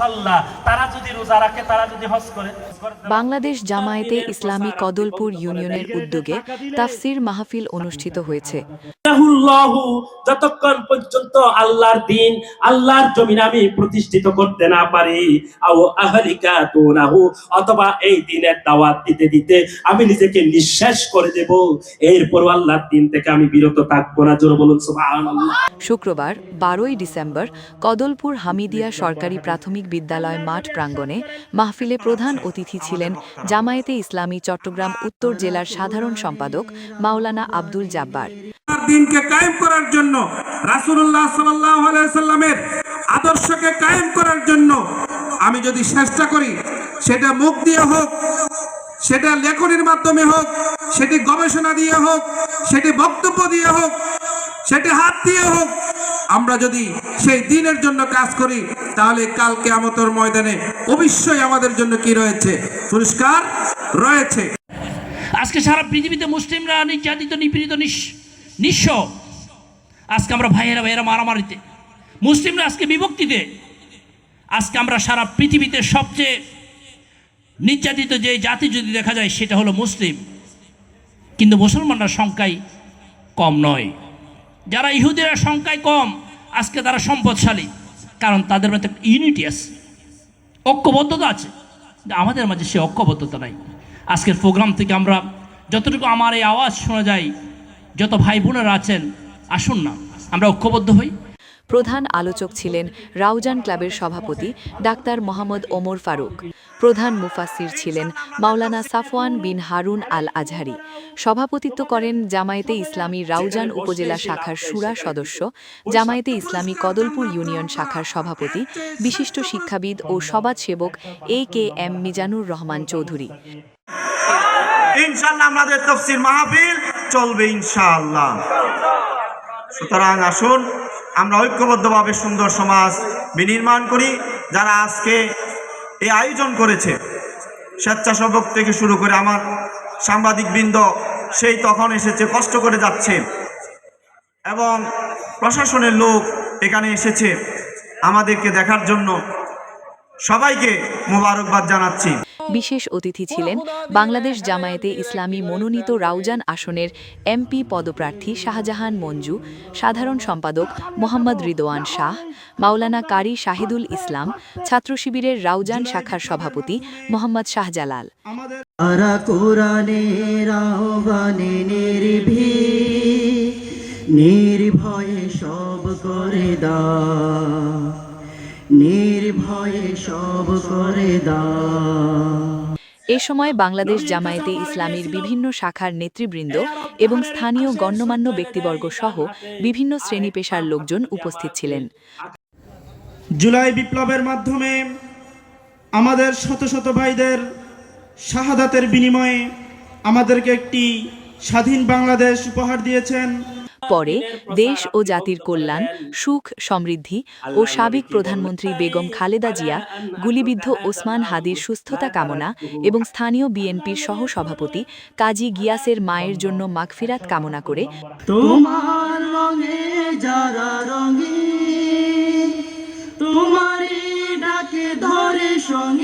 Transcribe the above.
সাল্লাহ তারা যদি রোজা রাখে তারা যদি হজ করে বাংলাদেশ জামায়াতে ইসলামী কদলপুর ইউনিয়নের উদ্যোগে তাফসির মাহফিল অনুষ্ঠিত হয়েছে। যতক্ষণ পর্যন্ত আল্লাহর দিন আল্লাহর জমিন আমি প্রতিষ্ঠিত করতে না পারি আও আহলিকা তুনাহু অথবা এই দিনের দাওয়াত দিতে দিতে আমি নিজেকে নিঃশ্বাস করে দেব। এরপর আল্লাহর দিন থেকে আমি বিরত থাকব না। জোরে বলুন সুবহানাল্লাহ। শুক্রবার বারোই ডিসেম্বর কদলপুর হামিদিয়া সরকারি প্রাথমিক বিদ্যালয় মাঠ প্রাঙ্গণে মাহফিলে প্রধান অতিথি ছিলেন জামায়াতে ইসলামী চট্টগ্রাম উত্তর জেলার সাধারণ সম্পাদক মাওলানা আব্দুল জাব্বার। দিনকে কায়েম করার জন্য আলাইহি সাল্লামের আদর্শকে কায়েম করার জন্য আমি যদি চেষ্টা করি, সেটা মুখ দিয়ে হোক, সেটা লেখনের মাধ্যমে হোক, সেটি গবেষণা দিয়ে হোক, সেটি বক্তব্য দিয়ে হোক, সেটি হাত দিয়ে হোক আমরা যদি সেই দিনের জন্য কাজ করি, তাহলে কাল কেয়ামতের ময়দানে অবশ্যই আমাদের জন্য কি রয়েছে? পুরস্কার রয়েছে। আজকে সারা পৃথিবীতে মুসলিমরা নির্যাতিত, নিপীড়িত নিঃস- নিঃস্ব। আজকে আমরা ভাইয়েরা ভাইয়েরা মারামারিতে। মুসলিমরা আজকে বিভক্তিতে। আজকে আমরা সারা পৃথিবীতে সবচেয়ে নির্যাতিত যে জাতি যদি দেখা যায়, সেটা হলো মুসলিম। কিন্তু মুসলমানরা সংখ্যায় কম নয়। যারা ইহুদিরা সংখ্যায় কম, আজকে তারা সম্পদশালী। কারণ তাদের মধ্যে ইউনিটি আছে। ঐক্যবদ্ধতা আছে। আমাদের মাঝে সে ঐক্যবদ্ধতা নাই। আজকের প্রোগ্রাম থেকে আমরা যতটুকু আমার এই আওয়াজ শোনা যায়, যত ভাই বোনেরা আছেন, আসুন না, আমরা ঐক্যবদ্ধ হই। প্রধান আলোচক ছিলেন রাউজান ক্লাবের সভাপতি ডাক্তার মোহাম্মদ ওমর ফারুক। প্রধান মুফাসির ছিলেন মাওলানা সাফওয়ান বিন হারুন আল আজহারি সভাপতিত্ব করেন জামায়াতে ইসলামী রাউজান উপজেলা শাখার সুরা সদস্য, জামায়াতে ইসলামী কদলপুর ইউনিয়ন শাখার সভাপতি, বিশিষ্ট শিক্ষাবিদ ও সমাজসেবক A K M Mizanur Rahman Chowdhury. মাহফিল চলবে সুতরাং আসুন, আমরা ঐক্যবদ্ধভাবে সুন্দর সমাজ বিনির্মাণ করি। যারা আজকে এই আয়োজন করেছে। স্বেচ্ছাসেবক থেকে শুরু করে আমার সাংবাদিকবৃন্দ সেই তখন এসেছে, কষ্ট করে যাচ্ছে। এবং প্রশাসনের লোক এখানে এসেছে। আমাদেরকে দেখার জন্য সবাইকে মোবারকবাদ জানাচ্ছি। বিশেষ অতিথি ছিলেন বাংলাদেশ জামায়াতে ইসলামী মনোনীত রাউজান আসনের এমপি পদপ্রার্থী শাহজাহান মঞ্জু সাধারণ সম্পাদক মোহাম্মদ রিদোয়ান শাহ মাওলানা কারি শাহিদুল ইসলাম ছাত্র শিবিরের রাউজান শাখার সভাপতি মোহাম্মদ শাহজালাল। তারা কোরআনের আহ্বানে নির্ভয়ে সব করে দা নির্ভয়ে সব করে দা এ সময় বাংলাদেশ জামায়াতে ইসলামীর বিভিন্ন শাখার নেতৃবৃন্দ এবং স্থানীয় গণ্যমান্য ব্যক্তিবর্গ সহ বিভিন্ন শ্রেণি পেশার লোকজন উপস্থিত ছিলেন। জুলাই বিপ্লবের মাধ্যমে আমাদের শত শত ভাইদের শাহাদাতের বিনিময়ে আমাদেরকে একটি স্বাধীন বাংলাদেশ উপহার দিয়েছেন। পরে দেশ ও জাতির কল্যাণ সুখ সমৃদ্ধি ও সাবেক প্রধানমন্ত্রী বেগম খালেদা জিয়া গুলিবিদ্ধ ওসমান হাদির সুস্থতা কামনা এবং স্থানীয় বিএনপির সহসভাপতি কাজী গিয়াসের মায়ের জন্য মাগফিরাত কামনা করে তোমার রঙে যারা রঙে তোমারই ডাকে ধরে সঙ্গে।